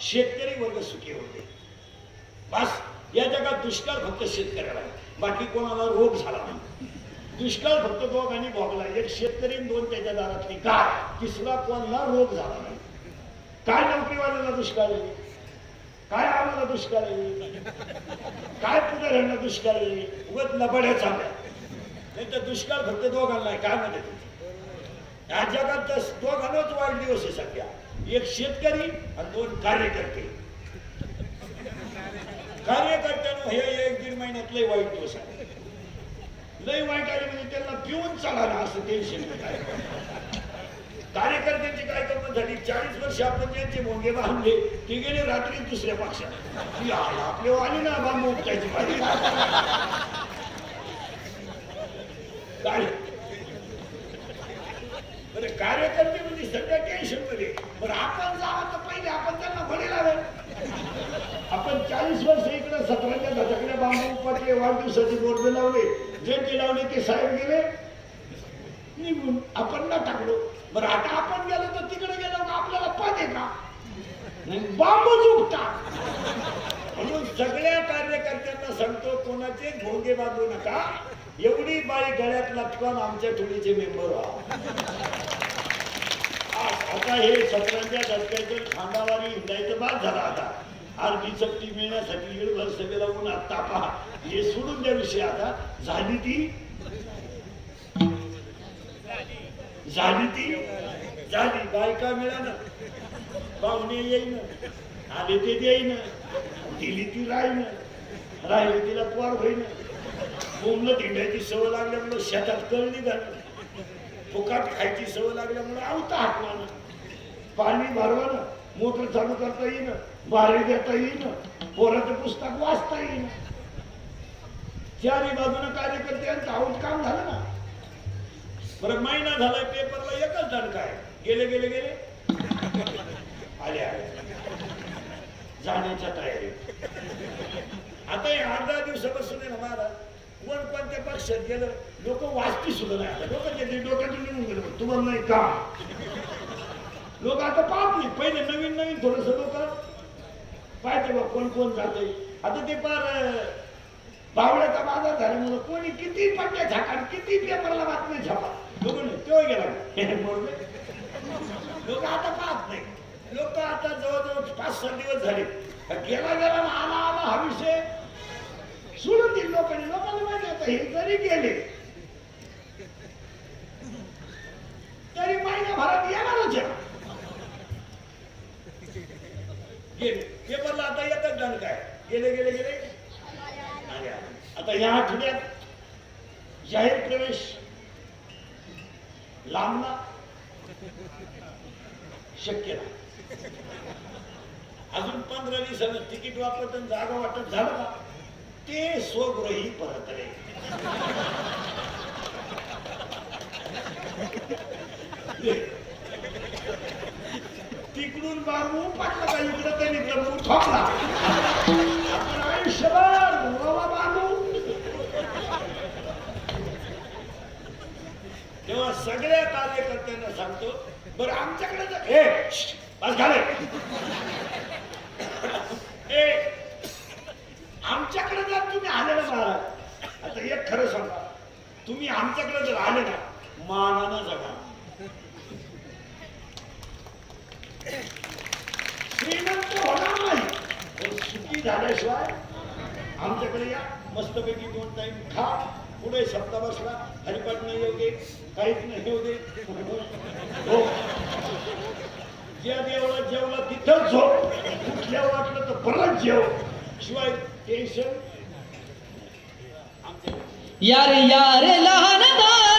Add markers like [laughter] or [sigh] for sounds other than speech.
शेतकरी वर्ग सुखी होते. बस या जगात दुष्काळ फक्त शेतकऱ्याला बाकी कोणाला रोग झाला नाही. दुष्काळ फक्त दोघांनी भोगला. एक शेतकरी दोन त्याच्या दारातली गाय. तिसरा कोणाला रोग झाला नाही. काय नोकरीवाल्याला दुष्काळ येईल काय आम्हाला दुष्काळ येईल काय पुढे दुष्काळ येईल उगत लबड्या चालल्या. नाही तर दुष्काळ फक्त दोघांना काय म्हणते? या जगात दोघांनाच वाढदिवस आहे सध्या. एक शेतकरी आणि दोन कार्यकर्ते. कार्यकर्त्यांना हे एक दीड महिन्यात लय वाईट दिवस आहे. लय वाईट आले म्हणजे त्यांना पिऊन चाला ना असं टेन्शन काय कार्यकर्त्यांची काय गंमत झाली? चाळीस वर्ष आपण त्यांचे मोंगे बांधले ते गेले रात्री दुसऱ्या पक्षात. आपले आले ना बांबू उपटायची पाहिजे काय बरं कार्यकर्ते म्हणजे सगळ्या टेन्शनमध्ये बरं आपण जावं तर पहिले आपण त्यांना भले लावेल आपण चाळीस वर्ष इकडे सतराच्या दशकल्या बांबू पटले वाढदिवसाचे बोर्ड लावले जे ते लावले ते साहेब गेले. निघून आपण ना टाकलो. बरं आता आपण गेलो तर तिकडे गेलो का आपल्याला पद का? बांबू बांबूच म्हणून सगळ्या कार्यकर्त्यांना सांगतो कोणाचे भोंगे बांधू नका. एवढी बाई गळ्यात लटकून आमच्या टोळीचे मेंबर व्हा. आता हे सतराच्या दशकाचे खांदावारी हिंडायचं बाद झाला आता. अर्धी चपटी मिळण्यासाठी निर्भर सगळे लावून आत्ता तापा हे सोडून द्या विषय आता. झाली ती? झाली ती? झाली. बायका मिळालं. पाहुणे येईन. आले ते देईन. दिली ती राहीन. राहिली तिला पोर होईन. बोंबलं धिंडायची सवय लागल्यामुळे शेतात कळली जात फुकाट खायची सवय लागल्यामुळे आवता हाकवानं पाणी भरवानं मोटर चालू करता येईन बारे देता येईन पोराचं पुस्तक वाचता येईन. चारी बाजूनं कार्यकर्त्यांचं आऊट काम झालं ना. बरं महिना झालाय पेपरला एकच जण काय गेले गेले गेले. आले आले. जाण्याच्या तयारी. आता हे अर्धा दिवसापासून आहे ना महाराज. कोण कोणत्या पक्षात गेलं लोक वाचती सुद्धा नाही आता. लोक गेले डोक्यातून निघून गेलं तुम्हाला नाही का? लोक आता पाहत नाही. पहिले नवीन नवीन थोडस लोक पाहते बा कोण कोण जाते आता ते पार बावळ्याचा बाजार बाजार झाल्यामुळं कोणी किती पट्ट्या झाकाड किती पेपरला बातमी छापा. लोक तो गेला. [laughs] लोक आता पाहत नाही. लोक आता जवळजवळ पाच सहा दिवस झाले. गेला गेला आला आला हा विषय. सोडून दिल लोकांनी. लोकांना माहिती आता हे जरी गेले तरी महिन्याभरात येणारच आहे गेले आता येतात जण काय? गेले गेले गेले? आले, आता या आठवड्यात जाहीर प्रवेश लांबला शक्य नाही. अजून पंधरा दिवसानं तिकीट वापरत आणि जागा वाटत झालं का? ते स्वगृही परत रे तिकडून बाबू पाटला का इकडं त्यांनी बाबू ठोकला. आपण आयुष्यभर भोगावा बाबू तेव्हा सगळ्या कार्यकर्त्यांना सांगतो बरं आमच्याकडे जर- ए बस झाले ए आमच्याकडे जर तुम्ही आले ना महाराज आता एक खरं सांगा तुम्ही आमच्याकडे जर आले ना मानानं जगा. श्रीमंत होणार नाही सुखी झाल्याशिवाय आमच्याकडे या. मस्तपैकी दोन टाईम खा. पुढे सप्ता बसला. हरिपाठ नाही येऊ दे. काहीच नाही येऊ दे. हो. ज्या देवळा जेवला तिथंच झोप. कुठल्या वाटलं तर परत जेव. शिवाय टेन्शन आमच्या यारे यारे लहान